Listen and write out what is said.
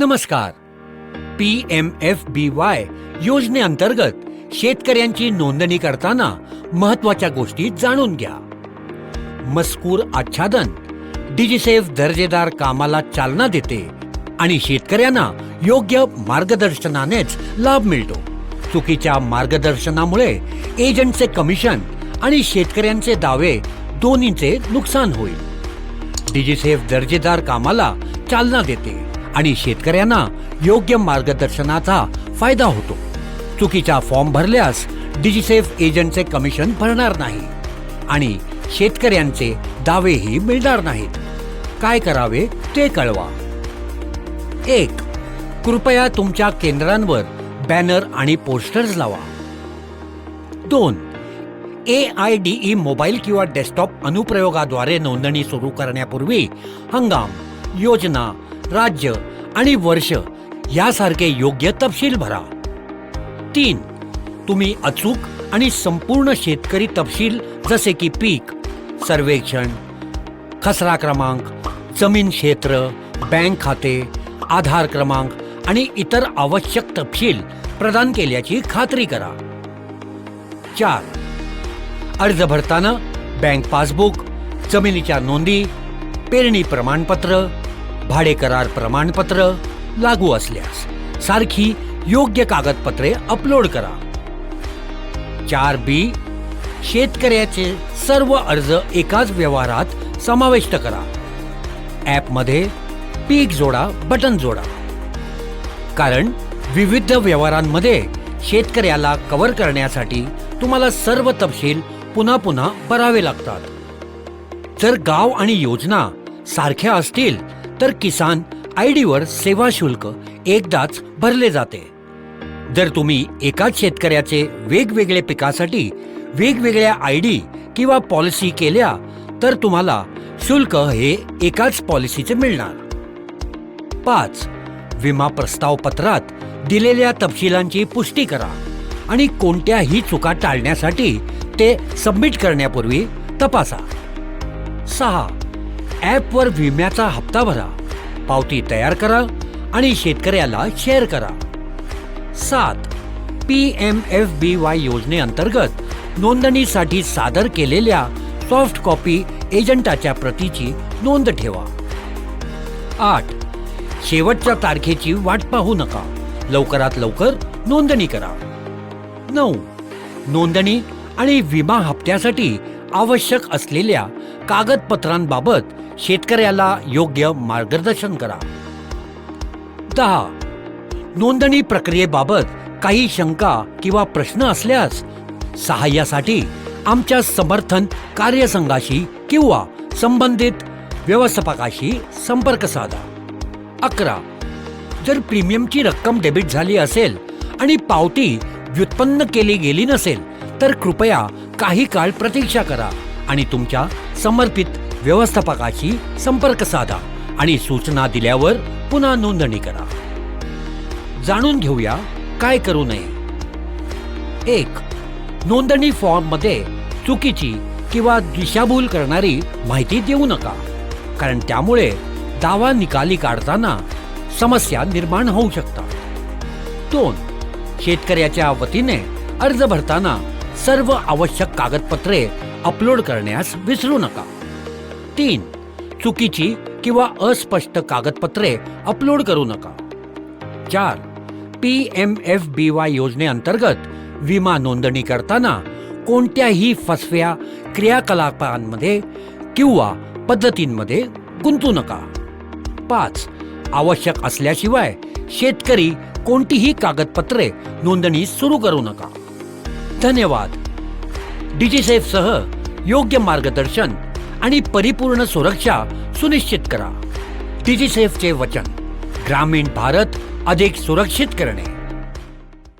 नमस्कार. P M F B Y योजनेअंतर्गत शेतकऱ्यांची नोंदणी करताना महत्त्वाच्या गोष्टी जाणून घ्या. मजकूर आच्छादन डिजिसेफ दर्जेदार कामाला चालना देते आणि शेतकऱ्यांना योग्य मार्गदर्शनानेच लाभ मिळतो. चुकीच्या मार्गदर्शनामुळे एजंटचे कमिशन आणि शेतकऱ्यांचे दावे दोन्हीचे नुकसान होईल. डिजिसेफ दर्जेदार कामाला चालना देते. आणि शेतकऱ्यांना योग्य मार्गदर्शनाचा फायदा होतो. चुकीचा फॉर्म भरल्यास डिजिसेफ एजंटचे कमिशन भरणार नाही आणि शेतकऱ्यांचे दावेही मिळणार नाहीत. काय करावे ते कळवा. एक कृपया तुमच्या केंद्रांवर बॅनर आणि पोस्टर्स लावा. दोन A I D E mobile किंवा डेस्कटॉप अनुप्रयोगाद्वारे नोंदणी सुरू करण्यापूर्वी हंगाम योजना राज्य आणि वर्ष यासारखे योग्य तपशील भरा. तीन तुम्ही अचूक आणि संपूर्ण शेतकरी तपशील जसे की पीक सर्वेक्षण खसरा क्रमांक जमीन क्षेत्र बँक खाते आधार क्रमांक आणि इतर आवश्यक तपशील प्रदान केल्याची खात्री करा. चार अर्ज भरताना बँक पासबुक जमिनीच्या नोंदी पेरणी प्रमाणपत्र भाडे करार प्रमाणपत्र लागू असल्यास सारखी योग्य कागदपत्रे अपलोड करा. चार बी शेतकऱ्याचे सर्व अर्ज एकाच व्यवहारात समाविष्ट करा. ॲपमध्ये पीक जोडा बटन जोडा. कारण विविध व्यवहारांमध्ये शेतकऱ्याला कव्हर करण्यासाठी तुम्हाला सर्व तपशील पुन्हा पुन्हा भरावे लागतात. जर गाव आणि योजना सारख्या असतील तर किसान आय डीवर सेवा शुल्क एकदाच भरले जाते. जर तुम्ही एकाच शेतकऱ्याचे वेगवेगळे पिकासाठी वेगवेगळ्या आय डी किंवा पॉलिसी केल्या तर तुम्हाला शुल्क हे एकाच पॉलिसीचे मिळणार. पाच. विमा प्रस्ताव पत्रात दिलेल्या तपशिलांची पुष्टी करा आणि कोणत्याही चुका टाळण्यासाठी ते सबमिट करण्यापूर्वी तपासा. सहा. ॲपवर विम्याचा हप्ता भरा पावती तयार करा आणि शेतकऱ्याला शेअर करा. सात P M F B Y योजनेअंतर्गत नोंदणीसाठी सादर केलेल्या सॉफ्ट कॉपी एजंटाच्या प्रतीची नोंद ठेवा. आठ शेवटच्या तारखेची वाट पाहू नका. लवकरात लवकर नोंदणी करा. नऊ नोंदणी आणि विमा हप्त्यासाठी आवश्यक असलेल्या कागदपत्रांबाबत शेतकऱ्याला योग्य मार्गदर्शन करा. दहा. नोंदणी प्रक्रियेबाबत काही शंका किंवा प्रश्न असल्यास सहाय्यासाठी आमच्या समर्थन कार्यसंघाशी किंवा संबंधित व्यवस्थापकाशी संपर्क साधा. अकरा. जर प्रीमियमची रक्कम डेबिट झाली असेल आणि पावती व्युत्पन्न केली गेली नसेल तर कृपया काही काळ प्रतीक्षा करा आणि तुमच्या समर्पित व्यवस्थापकाशी संपर्क साधा आणि सूचना दिल्यावर पुन्हा नोंदणी करा. जाणून घेऊया काय करू नये. एक नोंदणी फॉर्ममध्ये चुकीची किंवा दिशाभूल करणारी माहिती देऊ नका कारण त्यामुळे दावा निकाली काढताना समस्या निर्माण होऊ शकतात. दोन शेतकऱ्याच्या वतीने अर्ज भरताना सर्व आवश्यक कागदपत्रे अपलोड करण्यास विसरू नका. तीन चुकीची किंवा अस्पष्ट कागदपत्रे अपलोड करू नका. चार P M F B Y योजनेअंतर्गत विमा नोंदणी करताना कोणत्याही फसव्या क्रियाकलापांमध्ये किंवा पद्धतींमध्ये गुंतू नका. पाच आवश्यक असल्याशिवाय शेतकरी कोणतीही कागदपत्रे नोंदणी सुरू करू नका. धन्यवाद. डिजिसेफसह योग्य मार्गदर्शन आणि परिपूर्ण सुरक्षा सुनिश्चित करा. डिजिसेफचे वचन. ग्रामीण भारत अधिक सुरक्षित करणे.